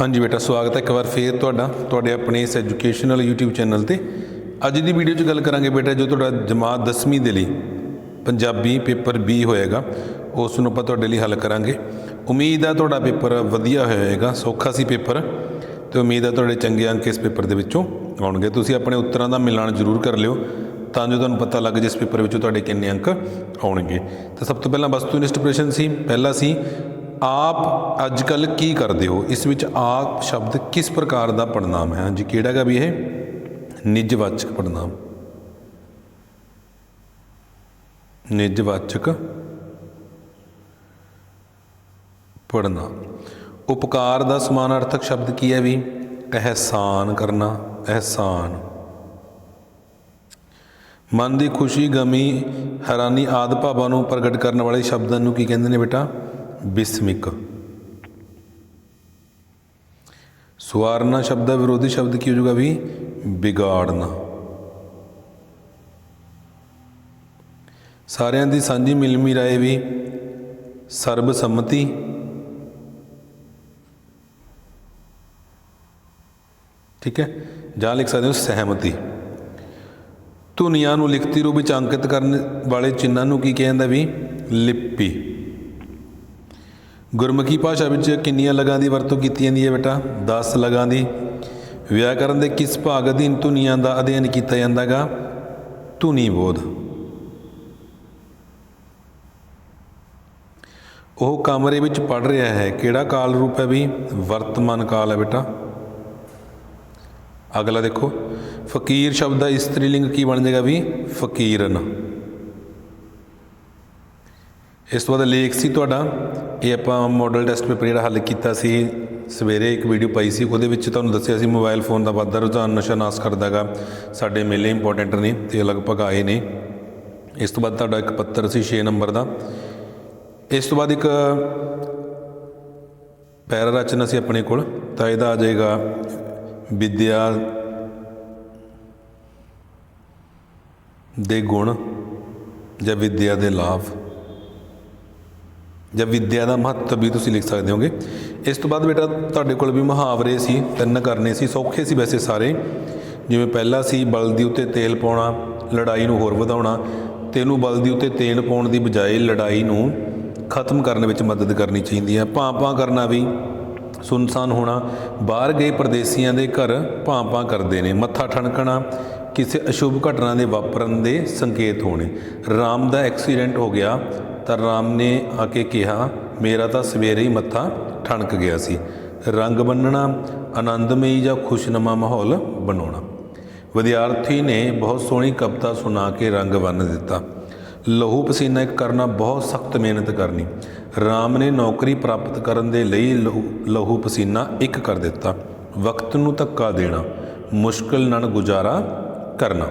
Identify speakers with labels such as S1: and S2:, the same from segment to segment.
S1: ਹਾਂਜੀ ਬੇਟਾ, ਸਵਾਗਤ ਹੈ ਇੱਕ ਵਾਰ ਫੇਰ ਤੁਹਾਡਾ, ਤੁਹਾਡੇ ਆਪਣੇ ਇਸ ਐਜੂਕੇਸ਼ਨਲ YouTube ਚੈਨਲ ਤੇ। ਅੱਜ ਦੀ ਵੀਡੀਓ 'ਚ ਗੱਲ ਕਰਾਂਗੇ ਬੇਟਾ, ਜੋ ਤੁਹਾਡਾ ਜਮਾਤ 10ਵੀਂ ਦੇ ਲਈ ਪੰਜਾਬੀ ਪੇਪਰ B ਹੋਏਗਾ, ਉਸ ਨੂੰ ਆਪਾਂ ਤੁਹਾਡੇ ਲਈ ਹੱਲ ਕਰਾਂਗੇ। ਉਮੀਦ ਆ ਤੁਹਾਡਾ ਪੇਪਰ ਵਧੀਆ ਹੋਏਗਾ, ਸੌਖਾ ਸੀ ਪੇਪਰ, ਤੇ ਉਮੀਦ ਆ ਤੁਹਾਡੇ ਚੰਗੇ ਅੰਕ ਇਸ ਪੇਪਰ ਦੇ ਵਿੱਚੋਂ ਆਉਣਗੇ। ਤੁਸੀਂ ਆਪਣੇ ਉੱਤਰਾਂ ਦਾ ਮਿਲਾਨ ਜ਼ਰੂਰ ਕਰ ਲਿਓ, ਤਾਂ ਜੋ ਤੁਹਾਨੂੰ ਪਤਾ ਲੱਗ ਜੇ ਇਸ ਪੇਪਰ ਵਿੱਚੋਂ ਤੁਹਾਡੇ ਕਿੰਨੇ ਅੰਕ ਆਉਣਗੇ। ਤਾਂ ਸਭ ਤੋਂ ਪਹਿਲਾਂ ਵਸਤੂਨਿਸ਼ਟ ਪ੍ਰਸ਼ਨ ਸੀ, ਪਹਿਲਾ ਸੀ ਆਪ ਅੱਜ ਕੱਲ ਕੀ ਕਰਦੇ ਹੋ? ਇਸ ਵਿੱਚ ਆਪ ਸ਼ਬਦ ਕਿਸ ਪ੍ਰਕਾਰ ਦਾ ਪੜਨਾਮ ਹੈ? ਹਾਂਜੀ, ਕਿਹੜਾ ਗਾ ਵੀ ਇਹ? ਨਿਜਵਾਚਕ ਪੜਨਾਮ ਨਿਜਵਾਚਕ ਪੜਨਾਮ ਉਪਕਾਰ ਦਾ ਸਮਾਨਾਰਥਕ ਸ਼ਬਦ ਕੀ ਹੈ ਵੀ? ਅਹਿਸਾਨ ਕਰਨਾ, ਅਹਿਸਾਨ। ਮਨ ਦੀ ਖੁਸ਼ੀ, ਗਮੀ, ਹੈਰਾਨੀ ਆਦਿ ਭਾਵਾਂ ਨੂੰ ਪ੍ਰਗਟ ਕਰਨ ਵਾਲੇ ਸ਼ਬਦਾਂ ਨੂੰ ਕੀ ਕਹਿੰਦੇ ਨੇ ਬੇਟਾ? ਬਿਸਮਿਕ। ਸੁਆਰਨਾ ਸ਼ਬਦ ਦਾ ਵਿਰੋਧੀ ਸ਼ਬਦ ਕੀ ਹੋ ਜਾਊਗਾ ਵੀ? ਵਿਗਾੜਨਾ। ਸਾਰਿਆਂ ਦੀ ਸਾਂਝੀ ਮਿਲਮੀ ਰਾਏ ਵੀ ਸਰਬ ਸੰਮਤੀ ਠੀਕ ਹੈ? ਜਾਂ ਲਿਖ ਸਕਦੇ ਹੋ ਸਹਿਮਤੀ। ਧੁਨੀਆਂ ਨੂੰ ਲਿਖਤੀ ਰੂਪ ਵਿੱਚ ਅੰਕਿਤ ਕਰਨ ਵਾਲੇ ਚਿੰਨ੍ਹਾਂ ਨੂੰ ਕੀ ਕਹਿੰਦਾ ਵੀ? ਲਿਪੀ। ਗੁਰਮੁਖੀ ਭਾਸ਼ਾ ਵਿੱਚ ਕਿੰਨੀਆਂ ਲਗਾਂ ਦੀ ਵਰਤੋਂ ਕੀਤੀ ਜਾਂਦੀ ਹੈ ਬੇਟਾ? 10 ਲਗਾਂ ਦੀ। ਵਿਆਕਰਨ ਦੇ ਕਿਸ ਭਾਗ ਅਧੀਨ ਧੁਨੀਆਂ ਦਾ ਅਧਿਐਨ ਕੀਤਾ ਜਾਂਦਾਗਾ? ਧੁਨੀ ਬੋਧ। ਉਹ ਕਮਰੇ ਵਿੱਚ ਪੜ ਰਿਹਾ ਹੈ। ਕਿਹੜਾ ਕਾਲ ਰੂਪ ਹੈ ਵੀ? ਵਰਤਮਾਨ ਕਾਲ ਹੈ ਬੇਟਾ। ਅਗਲਾ ਦੇਖੋ। ਫਕੀਰ ਸ਼ਬਦ ਦਾ ਇਸਤਰੀ ਲਿੰਗ ਕੀ ਬਣ ਜਾਏਗਾ ਵੀ? ਫਕੀਰਨ। ਇਸ ਤੋਂ ਬਾਅਦ ਲੇਖ ਸੀ ਤੁਹਾਡਾ, ਇਹ ਆਪਾਂ ਮਾਡਲ ਟੈਸਟ ਪੇਪਰ ਜਿਹੜਾ ਹੱਲ ਕੀਤਾ ਸੀ, ਸਵੇਰੇ ਇੱਕ ਵੀਡੀਓ ਪਾਈ ਸੀ, ਉਹਦੇ ਵਿੱਚ ਤੁਹਾਨੂੰ ਦੱਸਿਆ ਸੀ ਮੋਬਾਈਲ ਫੋਨ ਦਾ ਵਾਧਾ ਰੁਝਾਨ ਨਸ਼ਾ ਨਾਸ ਕਰਦਾਗਾ, ਸਾਡੇ ਮੇਲੇ ਇੰਪੋਰਟੈਂਟ ਨੇ ਤੇ ਲਗਭਗ ਆਏ ਨੇ। ਇਸ ਤੋਂ ਬਾਅਦ ਤੁਹਾਡਾ ਇੱਕ ਪੱਤਰ ਸੀ 6 ਨੰਬਰ ਦਾ। ਇਸ ਤੋਂ ਬਾਅਦ ਇੱਕ ਪੈਰਾ ਰਚਨਾ ਸੀ ਆਪਣੇ ਕੋਲ, ਤਾਂ ਇਹਦਾ ਆ ਜਾਏਗਾ, ਵਿਦਿਆ ਦੇ ਗੁਣ ਜਾਂ ਵਿਦਿਆ ਦੇ ਲਾਭ। ਜਾਂ ਵਿੱਦਿਆ ਦਾ ਮਹੱਤਵ ਵੀ ਤੁਸੀਂ ਲਿਖ ਸਕਦੇ ਹੋਗੇ। ਇਸ ਤੋਂ ਬਾਅਦ ਬੇਟਾ, ਤੁਹਾਡੇ ਕੋਲ ਵੀ ਮੁਹਾਵਰੇ ਸੀ, ਤਿੰਨ ਕਰਨੇ ਸੀ, ਸੌਖੇ ਸੀ ਵੈਸੇ ਸਾਰੇ। ਜਿਵੇਂ ਪਹਿਲਾ ਸੀ ਬਲਦੀ ਉੱਤੇ ਤੇਲ ਪਾਉਣਾ, ਲੜਾਈ ਨੂੰ ਹੋਰ ਵਧਾਉਣਾ ਤੈਨੂੰ ਬਲਦੀ ਉੱਤੇ ਤੇਲ ਪਾਉਣ ਦੀ ਬਜਾਏ ਲੜਾਈ ਨੂੰ ਖਤਮ ਕਰਨ ਵਿੱਚ ਮਦਦ ਕਰਨੀ ਚਾਹੀਦੀ ਹੈ। ਭਾਂਪਾਂ ਕਰਨਾ ਵੀ, ਸੁਨਸਾਨ ਹੋਣਾ, ਬਾਹਰ ਗਏ ਪਰਦੇਸੀਆਂ ਦੇ ਘਰ ਭਾਂ-ਭਾਂ ਕਰਦੇ ਨੇ। ਮੱਥਾ ਠਣਕਣਾ, ਕਿਸੇ ਅਸ਼ੁਭ ਘਟਨਾ ਦੇ ਵਾਪਰਨ ਦੇ ਸੰਕੇਤ ਹੋਣੇ। ਰਾਮ ਦਾ ਐਕਸੀਡੈਂਟ ਹੋ ਗਿਆ ਤਾਂ ਰਾਮ ਨੇ ਆ ਕੇ ਕਿਹਾ, ਮੇਰਾ ਤਾਂ ਸਵੇਰੇ ਹੀ ਮੱਥਾ ਠਣਕ ਗਿਆ ਸੀ। ਰੰਗ ਬੰਨਣਾ, ਆਨੰਦਮਈ ਜਾਂ ਖੁਸ਼ਨਮਾ ਮਾਹੌਲ ਬਣਾਉਣਾ। ਵਿਦਿਆਰਥੀ ਨੇ ਬਹੁਤ ਸੋਹਣੀ ਕਵਿਤਾ ਸੁਣਾ ਕੇ ਰੰਗ ਬੰਨ ਦਿੱਤਾ। ਲਹੂ ਪਸੀਨਾ ਇੱਕ ਕਰਨਾ ਬਹੁਤ ਸਖਤ ਮਿਹਨਤ ਕਰਨੀ। ਰਾਮ ਨੇ ਨੌਕਰੀ ਪ੍ਰਾਪਤ ਕਰਨ ਦੇ ਲਈ ਲਹੂ ਲਹੂ ਪਸੀਨਾ ਇੱਕ ਕਰ ਦਿੱਤਾ। ਵਕਤ ਨੂੰ ਧੱਕਾ ਦੇਣਾ, ਮੁਸ਼ਕਲ ਨਾਲ ਗੁਜ਼ਾਰਾ ਕਰਨਾ।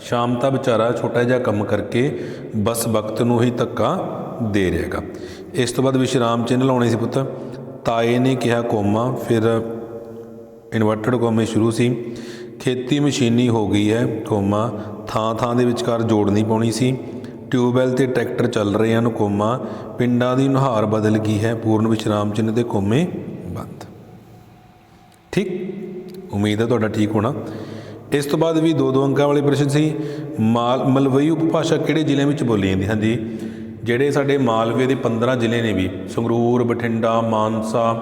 S1: ਸ਼ਾਮ ਤਾਂ ਵਿਚਾਰਾ ਛੋਟਾ ਜਿਹਾ ਕੰਮ ਕਰਕੇ ਬਸ ਵਕਤ ਨੂੰ ਹੀ ਧੱਕਾ ਦੇ ਰਿਹਾਗਾ ਇਸ ਤੋਂ ਬਾਅਦ ਵਿਸ਼ਰਾਮ ਚਿੰਨ੍ਹ ਲਾਉਣੇ ਸੀ ਪੁੱਤ। ਤਾਏ ਨੇ ਕਿਹਾ ਕੋਮਾ, ਫਿਰ ਇਨਵਰਟਡ ਕੋਮੇ ਸ਼ੁਰੂ ਸੀ। ਖੇਤੀ ਮਸ਼ੀਨੀ ਹੋ ਗਈ ਹੈ ਕੋਮਾ। ਥਾਂ ਥਾਂ ਦੇ ਵਿਚਕਾਰ ਜੋੜਨੀ ਪਾਉਣੀ ਸੀ। ਟਿਊਬਵੈਲ ਤੇ ਟਰੈਕਟਰ ਚੱਲ ਰਹੇ ਹਨ ਕੋਮਾ। ਪਿੰਡਾਂ ਦੀ ਨੁਹਾਰ ਬਦਲ ਗਈ ਹੈ। ਪੂਰਨ ਵਿਸ਼ਰਾਮ ਚਿੰਨ੍ਹ ਦੇ ਕੋਮੇ ਬੰਦ। ਠੀਕ? ਉਮੀਦ ਹੈ ਤੁਹਾਡਾ ਠੀਕ ਹੋਣਾ। ਇਸ ਤੋਂ ਬਾਅਦ ਵੀ ਦੋ ਦੋ ਅੰਕਾਂ ਵਾਲੇ ਪ੍ਰਸ਼ਨ ਸੀ। ਮਾਲ ਮਲਵਈ ਉਪਭਾਸ਼ਾ ਕਿਹੜੇ ਜ਼ਿਲ੍ਹੇ ਵਿੱਚ ਬੋਲੀ ਜਾਂਦੀ? ਹਾਂਜੀ। ਜਿਹੜੇ ਸਾਡੇ ਮਾਲਵੇ ਦੇ 15 ਜ਼ਿਲ੍ਹੇ ਨੇ ਵੀ, ਸੰਗਰੂਰ, ਬਠਿੰਡਾ, ਮਾਨਸਾ,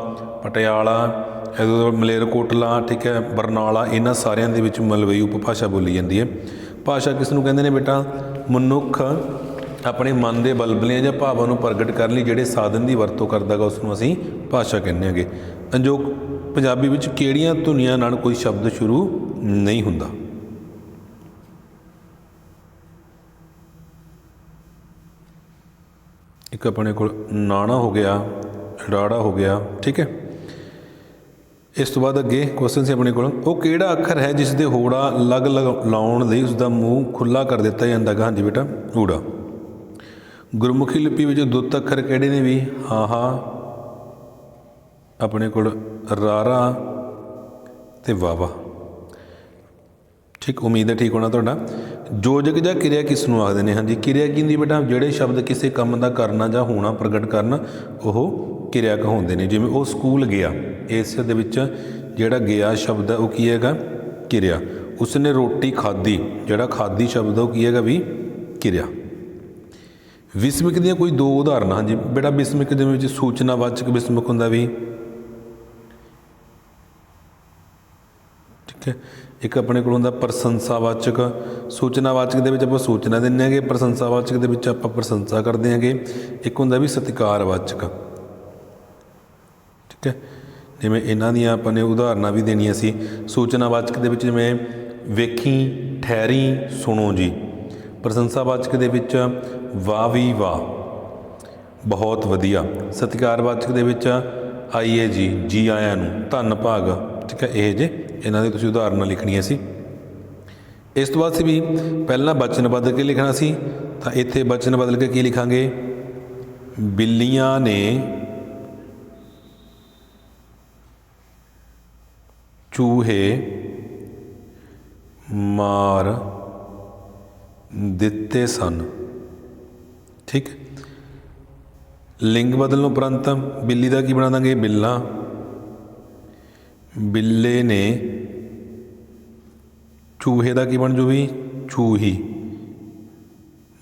S1: ਪਟਿਆਲਾ, ਇਹਦੋਂ ਮਲੇਰਕੋਟਲਾ ਠੀਕ ਹੈ, ਬਰਨਾਲਾ, ਇਹਨਾਂ ਸਾਰਿਆਂ ਦੇ ਵਿੱਚ ਮਲਵਈ ਉਪਭਾਸ਼ਾ ਬੋਲੀ ਜਾਂਦੀ ਹੈ। ਭਾਸ਼ਾ ਕਿਸ ਨੂੰ ਕਹਿੰਦੇ ਨੇ ਬੇਟਾ? ਮਨੁੱਖ ਆਪਣੇ ਮਨ ਦੇ ਬਲਬਲਿਆਂ ਜਾਂ ਭਾਵਾਂ ਨੂੰ ਪ੍ਰਗਟ ਕਰਨ ਲਈ ਜਿਹੜੇ ਸਾਧਨ ਦੀ ਵਰਤੋਂ ਕਰਦਾਗਾ, ਉਸ ਨੂੰ ਅਸੀਂ ਭਾਸ਼ਾ ਕਹਿੰਦੇ ਹਾਂਗੇ। ਅੰਜੋਗ ਪੰਜਾਬੀ ਵਿੱਚ ਕਿਹੜੀਆਂ ਧੁਨੀਆਂ ਨਾਲ ਕੋਈ ਸ਼ਬਦ ਸ਼ੁਰੂ ਨਹੀਂ ਹੁੰਦਾ। ਇੱਕ ਆਪਣੇ ਕੋਲ ਨਾਣਾ ਹੋ ਗਿਆ, ਰਾੜਾ ਹੋ ਗਿਆ, ਠੀਕ ਹੈ। ਇਸ ਤੋਂ ਬਾਅਦ ਅੱਗੇ ਕੁਐਸਚਨ ਸੀ ਆਪਣੇ ਕੋਲ, ਉਹ ਕਿਹੜਾ ਅੱਖਰ ਹੈ ਜਿਸ ਦੇ ਹੋੜਾ ਲਗ ਲਗ ਲਾਉਣ ਲਈ ਉਸ ਦਾ ਮੂੰਹ ਖੁੱਲਾ ਕਰ ਦਿੱਤਾ ਜਾਂਦਾ ਗਾ? ਹਾਂਜੀ ਬੇਟਾ ਊੜਾ ਗੁਰਮੁਖੀ ਲਿਪੀ ਵਿੱਚ ਦੁੱਤ ਅੱਖਰ ਕਿਹੜੇ ਨੇ ਵੀ? ਹਾਂ ਹਾਂ। ਆਪਣੇ ਕੋਲ ਰਾਰਾ ਤੇ ਵਾਵਾ। ਠੀਕ, ਉਮੀਦ ਹੈ ਠੀਕ ਹੋਣਾ ਤੁਹਾਡਾ। ਜੋਜਕ ਜਾਂ ਕਿਰਿਆ ਕਿਸ ਨੂੰ ਆਖਦੇ ਨੇ? ਹਾਂਜੀ, ਕਿਰਿਆ ਕੀ ਹੁੰਦੀ ਬੇਟਾ? ਜਿਹੜੇ ਸ਼ਬਦ ਕਿਸੇ ਕੰਮ ਦਾ ਕਰਨਾ ਜਾਂ ਹੋਣਾ ਪ੍ਰਗਟ ਕਰਨ, ਉਹ ਕਿਰਿਆ ਕਹਾਉਂਦੇ ਨੇ। ਜਿਵੇਂ ਉਹ ਸਕੂਲ ਗਿਆ, ਇਸ ਦੇ ਵਿੱਚ ਜਿਹੜਾ ਗਿਆ ਸ਼ਬਦ ਹੈ, ਉਹ ਕੀ ਹੈਗਾ? ਕਿਰਿਆ। ਉਸਨੇ ਰੋਟੀ ਖਾਧੀ, ਜਿਹੜਾ ਖਾਧੀ ਸ਼ਬਦ ਉਹ ਕੀ ਹੈਗਾ ਵੀ? ਕਿਰਿਆ। ਵਿਸਮਿਕ ਦੀਆਂ ਕੋਈ ਦੋ ਉਦਾਹਰਨਾਂ। ਹਾਂਜੀ, ਬੇਟਾ ਵਿਸਮਿਕ ਦੇ ਵਿੱਚ ਸੂਚਨਾਵਾਚਕ ਵਿਸਮਿਕ ਹੁੰਦਾ ਵੀ ਠੀਕ ਹੈ ਇੱਕ ਆਪਣੇ ਕੋਲ ਹੁੰਦਾ ਪ੍ਰਸ਼ੰਸਾਵਾਚਕ, ਸੂਚਨਾਵਾਚਕ ਦੇ ਵਿੱਚ ਆਪਾਂ ਸੂਚਨਾ ਦਿੰਦੇ ਹਾਂਗੇ, ਪ੍ਰਸ਼ੰਸਾਵਾਚਕ ਦੇ ਵਿੱਚ ਆਪਾਂ ਪ੍ਰਸ਼ੰਸਾ ਕਰਦੇ ਹਾਂਗੇ। ਇੱਕ ਹੁੰਦਾ ਵੀ ਸਤਿਕਾਰਵਾਚਕ। ਠੀਕ ਹੈ? ਜਿਵੇਂ ਇਹਨਾਂ ਦੀਆਂ ਆਪਾਂ ਨੇ ਉਦਾਹਰਨਾਂ ਵੀ ਦੇਣੀਆਂ ਸੀ। ਸੂਚਨਾਵਾਚਕ ਦੇ ਵਿੱਚ ਜਿਵੇਂ ਵੇਖੀ, ਠਹਿਰੀ, ਸੁਣੋ ਜੀ। ਪ੍ਰਸ਼ੰਸਾਵਾਚਕ ਦੇ ਵਿੱਚ ਵਾਹ ਵੀ ਵਾਹ। ਬਹੁਤ ਵਧੀਆ। ਸਤਿਕਾਰਵਾਚਕ ਦੇ ਵਿੱਚ ਆਈਏ ਜੀ ਜੀ ਆਇਆਂ ਨੂੰ। ਧੰਨ ਭਾਗ। ਠੀਕ ਹੈ? ਇਹ ਜੇ ਇਹਨਾਂ ਦੇ ਤੁਸੀਂ ਉਦਾਹਰਨਾਂ ਲਿਖਣੀਆਂ ਸੀ। ਇਸ ਤੋਂ ਬਾਅਦ ਸੀ ਵੀ ਪਹਿਲਾਂ ਬਚਨ ਬਦਲ ਕੇ ਲਿਖਣਾ ਸੀ, ਤਾਂ ਇੱਥੇ ਬਚਨ ਬਦਲ ਕੇ ਕੀ ਲਿਖਾਂਗੇ? ਬਿੱਲੀਆਂ ਨੇ ਚੂਹੇ ਮਾਰ ਦਿੱਤੇ ਸਨ। ਠੀਕ? ਲਿੰਗ ਬਦਲਣ ਉਪਰੰਤ ਬਿੱਲੀ ਦਾ ਕੀ ਬਣਾ ਦਾਂਗੇ? ਬਿੱਲਾ। ਬਿੱਲੇ ਨੇ ਚੂਹੇ ਦਾ ਕੀ ਬਣ ਜੂ ਵੀ? ਚੂਹੀ।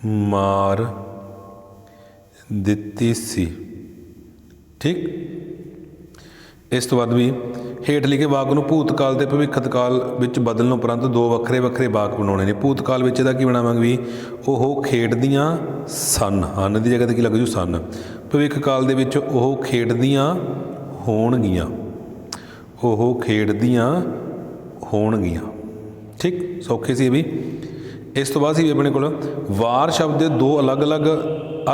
S1: ਮਾਰ ਦਿੱਤੀ ਸੀ। ਠੀਕ? ਇਸ ਤੋਂ ਬਾਅਦ ਵੀ ਹੇਠ ਲਿਖੇ ਵਾਕ ਨੂੰ ਭੂਤਕਾਲ ਤੇ ਭਵਿੱਖਤਕਾਲ ਵਿੱਚ ਬਦਲਣ ਉਪਰੰਤ ਦੋ ਵੱਖਰੇ ਵੱਖਰੇ ਵਾਕ ਬਣਾਉਣੇ ਨੇ। ਭੂਤਕਾਲ ਵਿੱਚ ਇਹਦਾ ਕੀ ਬਣਾਵਾਂਗੇ ਵੀ? ਉਹ ਖੇਡਦੀਆਂ ਸਨ। ਹਨ ਦੀ ਜਗ੍ਹਾ ਤੇ ਕੀ ਲੱਗ ਜੂ? ਸਨ। ਭਵਿੱਖ ਕਾਲ ਦੇ ਵਿੱਚ ਉਹ ਖੇਡਦੀਆਂ ਹੋਣਗੀਆਂ। ਉਹ ਖੇਡਦੀਆਂ ਹੋਣਗੀਆਂ। ਠੀਕ? ਸੌਖੇ ਸੀ ਇਹ ਵੀ। ਇਸ ਤੋਂ ਬਾਅਦ ਸੀ ਆਪਣੇ ਕੋਲ ਵਾਰ ਸ਼ਬਦ ਦੇ ਦੋ ਅਲੱਗ-ਅਲੱਗ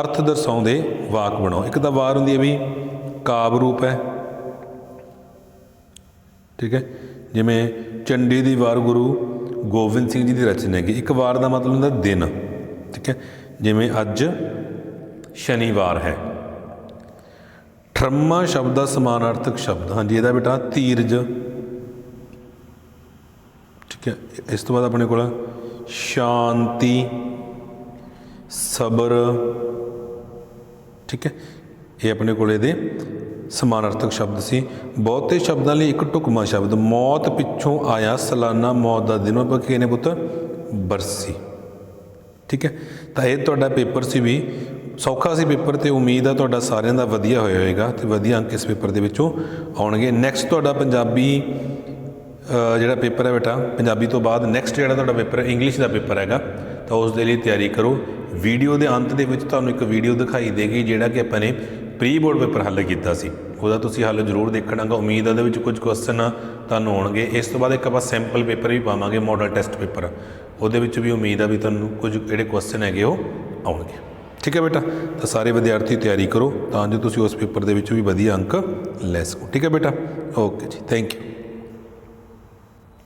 S1: ਅਰਥ ਦਰਸਾਉਂਦੇ ਵਾਕ ਬਣਾਓ। ਇੱਕ ਤਾਂ ਵਾਰ ਹੁੰਦੀ ਹੈ ਵੀ ਕਾਵ ਰੂਪ ਹੈ। ਠੀਕ ਹੈ? ਜਿਵੇਂ ਚੰਡੀ ਦੀ ਵਾਰ ਗੁਰੂ ਗੋਬਿੰਦ ਸਿੰਘ ਜੀ ਦੀ ਰਚਨਾ ਹੈਗੀ। ਇੱਕ ਵਾਰ ਦਾ ਮਤਲਬ ਹੁੰਦਾ ਦਿਨ। ਠੀਕ ਹੈ? ਜਿਵੇਂ ਅੱਜ ਸ਼ਨੀਵਾਰ ਹੈ। ਠਰਮਾ ਸ਼ਬਦ ਦਾ ਸਮਾਨਾਰਥਕ ਸ਼ਬਦ। ਹਾਂਜੀ, ਇਹਦਾ ਬੇਟਾ ਧੀਰਜ ਠੀਕ ਹੈ, ਇਸ ਤੋਂ ਬਾਅਦ ਆਪਣੇ ਕੋਲ ਸ਼ਾਂਤੀ, ਸਬਰ। ਠੀਕ ਹੈ, ਇਹ ਆਪਣੇ ਕੋਲ ਇਹਦੇ ਸਮਾਨਾਰਥਕ ਸ਼ਬਦ ਸੀ। ਬਹੁਤੇ ਸ਼ਬਦਾਂ ਲਈ ਇੱਕ ਢੁਕਵਾਂ ਸ਼ਬਦ, ਮੌਤ ਪਿੱਛੋਂ ਆਇਆ ਸਲਾਨਾ ਮੌਤ ਦਾ ਦਿਨ। ਆਪਾਂ ਕੀ ਪੁੱਤ? ਬਰਸੀ। ਠੀਕ ਹੈ, ਤਾਂ ਇਹ ਤੁਹਾਡਾ ਪੇਪਰ ਸੀ ਵੀ ਸੌਖਾ ਸੀ ਪੇਪਰ ਤੇ ਉਮੀਦ ਆ ਤੁਹਾਡਾ ਸਾਰਿਆਂ ਦਾ ਵਧੀਆ ਹੋਇਆ ਹੋਵੇਗਾ ਤੇ ਵਧੀਆ ਅੰਕ ਇਸ ਪੇਪਰ ਦੇ ਵਿੱਚੋਂ ਆਉਣਗੇ। ਨੈਕਸਟ ਤੁਹਾਡਾ ਪੰਜਾਬੀ ਜਿਹੜਾ ਪੇਪਰ ਹੈ ਬੇਟਾ, ਪੰਜਾਬੀ ਤੋਂ ਬਾਅਦ ਨੈਕਸਟ ਜਿਹੜਾ ਤੁਹਾਡਾ ਪੇਪਰ ਹੈ ਇੰਗਲਿਸ਼ ਦਾ ਪੇਪਰ ਹੈਗਾ। ਤਾਂ ਉਸ ਦੇ ਲਈ ਤਿਆਰੀ ਕਰੋ। ਵੀਡੀਓ ਦੇ ਅੰਤ ਦੇ ਵਿੱਚ ਤੁਹਾਨੂੰ ਇੱਕ ਵੀਡੀਓ ਦਿਖਾਈ ਦੇਗੀ, ਜਿਹੜਾ ਕਿ ਆਪਾਂ ਨੇ ਪ੍ਰੀ ਬੋਰਡ ਪੇਪਰ ਹੱਲ ਕੀਤਾ ਸੀ। ਉਹਦਾ ਤੁਸੀਂ ਹੱਲ ਜ਼ਰੂਰ ਦੇਖਣਾਗਾ। ਉਮੀਦ ਹੈ ਉਹਦੇ ਵਿੱਚ ਕੁਝ ਕੁਐਸਚਨ ਤੁਹਾਨੂੰ ਆਉਣਗੇ। ਇਸ ਤੋਂ ਬਾਅਦ ਇੱਕ ਆਪਾਂ ਸੈਂਪਲ ਪੇਪਰ ਵੀ ਪਾਵਾਂਗੇ ਮਾਡਲ ਟੈਸਟ ਪੇਪਰ। ਉਹਦੇ ਵਿੱਚ ਵੀ ਉਮੀਦ ਆ ਵੀ ਤੁਹਾਨੂੰ ਕੁਝ ਜਿਹੜੇ ਕੁਐਸਚਨ ਹੈਗੇ ਉਹ ਆਉਣਗੇ। ਠੀਕ ਹੈ ਬੇਟਾ? ਤਾਂ ਸਾਰੇ ਵਿਦਿਆਰਥੀ ਤਿਆਰੀ ਕਰੋ ਤਾਂ ਜੋ ਤੁਸੀਂ ਉਸ ਪੇਪਰ ਦੇ ਵਿੱਚ ਵੀ ਵਧੀਆ ਅੰਕ ਲੈ ਸਕੋ। ਠੀਕ ਹੈ ਬੇਟਾ? ਓਕੇ ਜੀ ਥੈਂਕ ਯੂ